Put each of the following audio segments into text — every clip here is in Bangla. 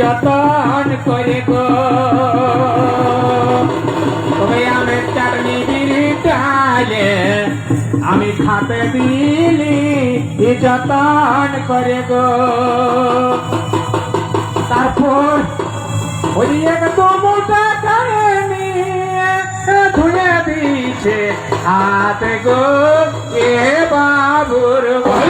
যতন করে গো। তবে আমি চাটনি বিরিটালে আমি খাতে দিলি যতন করে গো। তারপর ওই এক মোটা করে নিয়ে ধুয়ে দিছে হাত গো এ বাবুর বল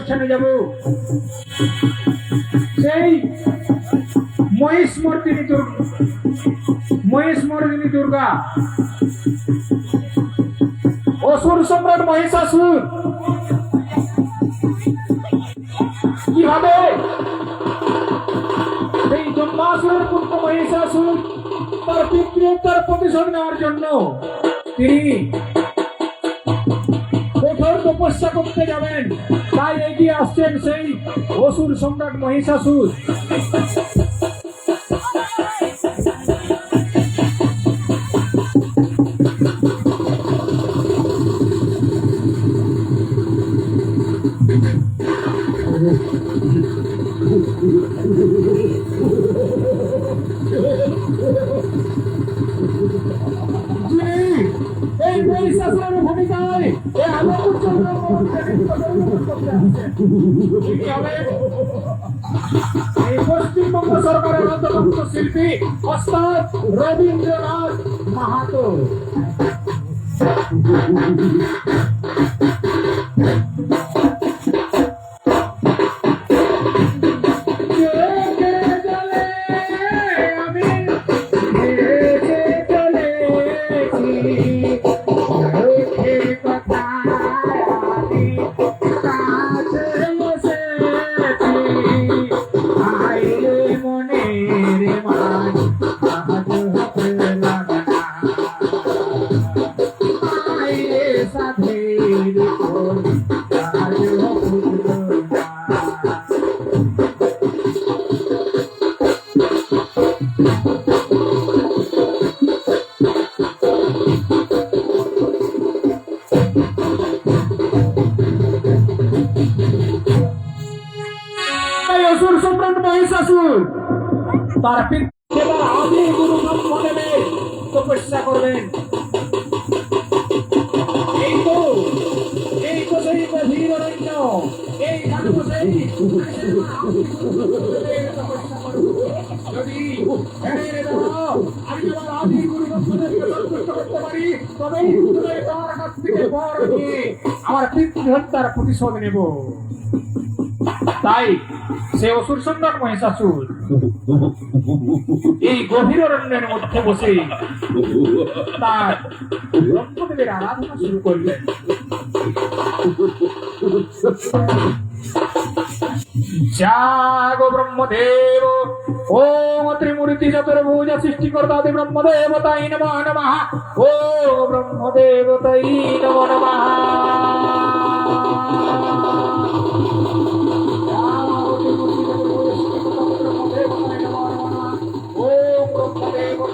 সেখানে যাব সেই মহেশ মর্দিনী দুর্গা মহেশ মর্দিনী দুর্গা অসুর সম্রাট মহিষাসুর কিভাবে এই জন্মাসুরের পুত্র মহিষাসুর তার পিতৃহত্যার প্রতিশোধ নেওয়ার জন্য তিনি কঠোর তপস্যা করতে যাবেন। তাই এগিয়ে আসছেন সেই অসুর সম্রাট মহিষাসুর। ভূমিকায় এই পশ্চিমবঙ্গ সরকারের অন্তর্ভুক্ত শিল্পী ওস্তাদ রবীন্দ্রনাথ মাহাতো। অসুর সম্রাট মহিষাসুর তার পিত আদি গুরু ব্রহ্ম। যদি আমার পিতৃহত্যার প্রতিশোধ নেব। তাই সে অসুর সুন্দর মহিষাসুর এই গভীর অরণ্যের মধ্যে বসে তার ব্রহ্মদেবের আরাধনা শুরু করলেন। জাগো ব্রহ্মদেব ওম ত্রিমূর্তি চতুর্ভুজ সৃষ্টিকর্তাদি ব্রহ্মদেবতাই নমঃ নমঃ ও ব্রহ্মদেবতাই নমঃ নমঃ ব্রহ্মদেব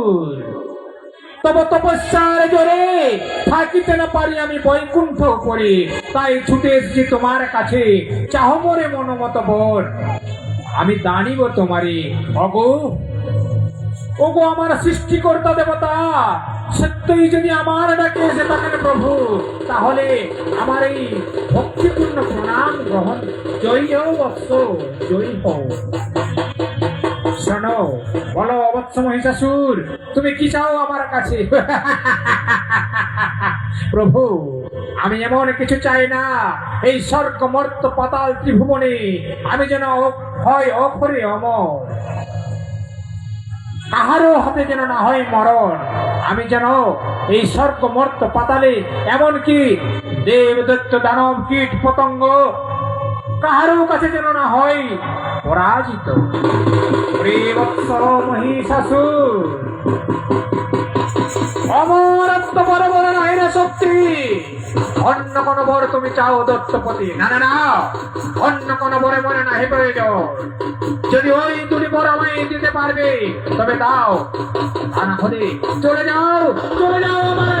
মহিষাসুর তব তপস্যার জোরে থাকিতে না পারি আমি বৈকুণ্ঠ করে তাই ছুটে এসেছি তোমার কাছে। চাহ মরে মনোমত বর আমি দানিব তোমারে। অগো ওগো আমার সৃষ্টিকর্তা দেবতা, সত্যই যদি আমার ডাকে এসে থাকেন প্রভু, তাহলে আমার এই ভক্তিপূর্ণ প্রণাম গ্রহণ জয়ী হও বৎস জয়ী হও। শোনো, বলো অবৎস মহিষাসুর তুমি কি চাও আমার কাছে? প্রভু, আমি এমন কিছু চাই না। এই স্বর্গ মর্ত পাতাল ত্রিভুবনে আমি যেন হয় অপরে অমর। কাহারও হাতে যেন না হয় মরণ। আমি যেন এই স্বর্গ মর্ত পাতালে এমনকি দেব দত্ত দানব কীট পতঙ্গ, কাহারও কাছে যেন না হয় পরাজিত। ওরে বৎস মহিষাসুর। অমরত্ব বড় নাই শক্তি। অন্য কোন বর তুমি চাও দত্তপতি। না না না। অন্য কোন বরে মনে নাহি প্রয়োজন। যদি ওই দুটি বর আমায় দিতে পারবে, তবে দাও। তা হলে চলে যাও চলে যাও আমার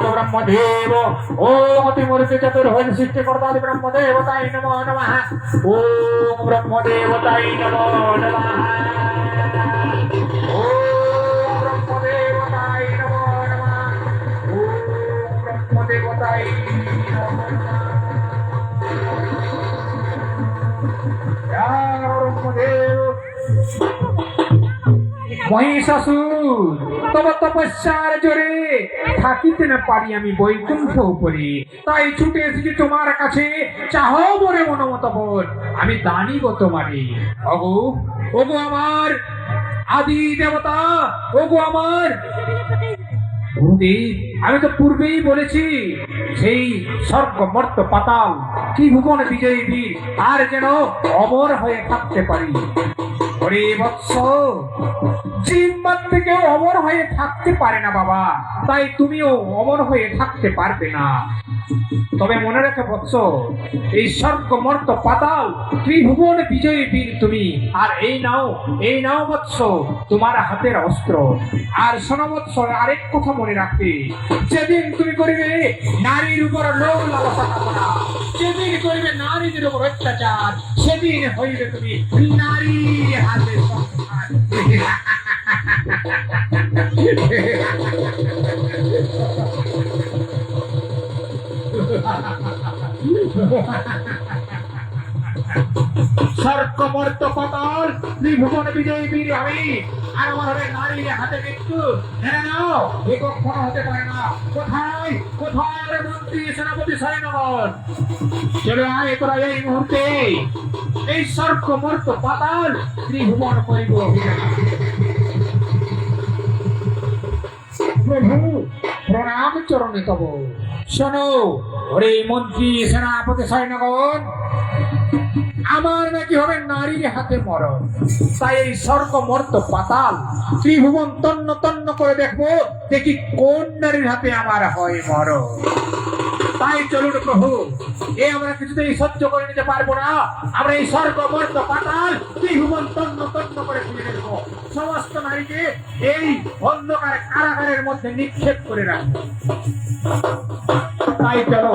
জাত ব্রহ্মদেব। ওম অতিমূর্তি চতুর্ভুজ সৃষ্টিকর্তাদি ব্রহ্মদেবতাই নমো নমঃ। ওম ব্রহ্মদেবতাই নমো নমঃ। ওম ব্রহ্মদেবতাই নমো নমঃ। ওম ব্রহ্মদেবতাই নমো নমঃ। জয় ব্রহ্মদেব মহিষাসুর থাকিতে না পারি আমি বৈকুণ্ঠ উপরে। তাই তোমার কাছে। চাহ মনোমত বোধ আমি দানিব তোমারে। ওগো ওগো আমার আদি দেবতা, ওগো আমার। আমি তো পূর্বেই বলেছি, সেই স্বর্গ মর্ত পাতাল ত্রিভুবন বিজয়ী বীর, আর যেন অমর হয়ে থাকতে পারি। ওরে বৎস জিম্মার থেকে অমর হয়ে থাকতে পারে না বাবা। তাই তুমিও অমর হয়ে থাকতে পারবে না। তবে মনে রেখে বৎস এই স্বর্গ মর্ত পাতাল, ত্রিভুবন বিজয়ী বীর তুমি। আর এই নাও এই নাও বৎস, তোমার হাতের অস্ত্র। আর শোনো বৎস, আরেক কথা মনে রাখবে। যেদিন তুমি করিবে নারীর উপর লোভ লালসা কামনা, যেদিন করিবে নারীদের উপর অত্যাচার, সেদিন হইবে তুমি নারীর হাতে সংসার। স্বর্গমর্ত পাতাল ত্রিভুবন বিজয়ী বীর আমি। আর আমার হবে নারীর হাতে মৃত্যু। হ্যাঁ নাও, এ কখনো হতে পারে না। কোথায়? কোথায় রে মন্ত্রী সেনাপতি সাইনগর চলে আয় তোরা এই মুহূর্তে। এই স্বর্গমর্ত পাতাল ত্রিভুবন করিব। প্রভু, প্রণাম চরণে তব। শোনো হরে মন্ত্রী, সেনাপতি, সৈন্যগণ, আমার নাকি হবে নারীর হাতে মরণ। তাই এই স্বর্গ মর্ত পাতাল, ত্রিভুবন তন্ন তন্ন করে দেখব, দেখি কোন নারীর হাতে আমার হয় মরণ। তাই চলুন প্রভু। এ আমরা কিছুতেই সহ্য করে নিতে পারব না। আমরা এই স্বর্গ মর্ত পাতাল ত্রিভুবন, তন্ন তন্ন করে ফিরে দেখব সমস্ত নারীকে এই অন্ধকার কারাগারের মধ্যে নিক্ষেপ করে রাখব। তাই চলো।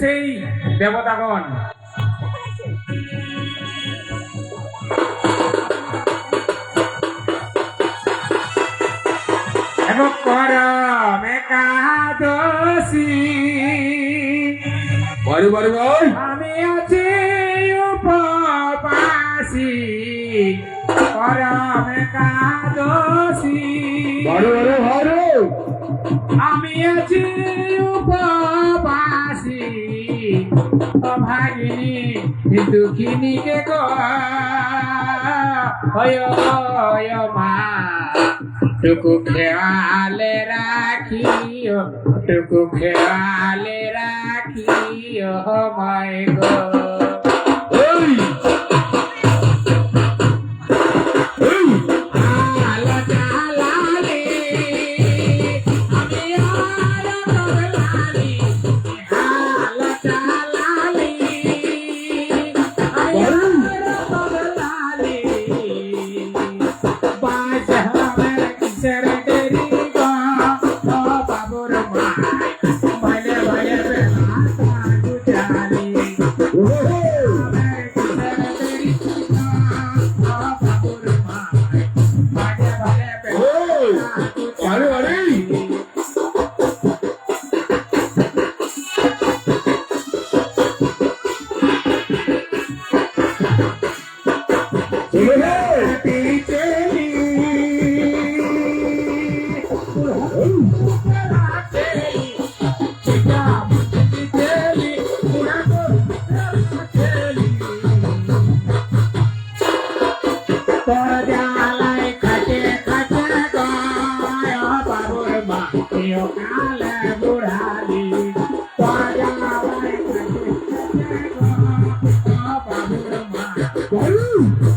সেই দেবতাগণ। এবং বড় আমি আছি উপবাসী। করম বড় বড়। আমি আছি উপবাসী। ভাগিনী দুঃখিনীকে কয় মা টুকু খেয়ালে রাখিও টুকু খেয়ালে রাখিও মায় গো। Woo!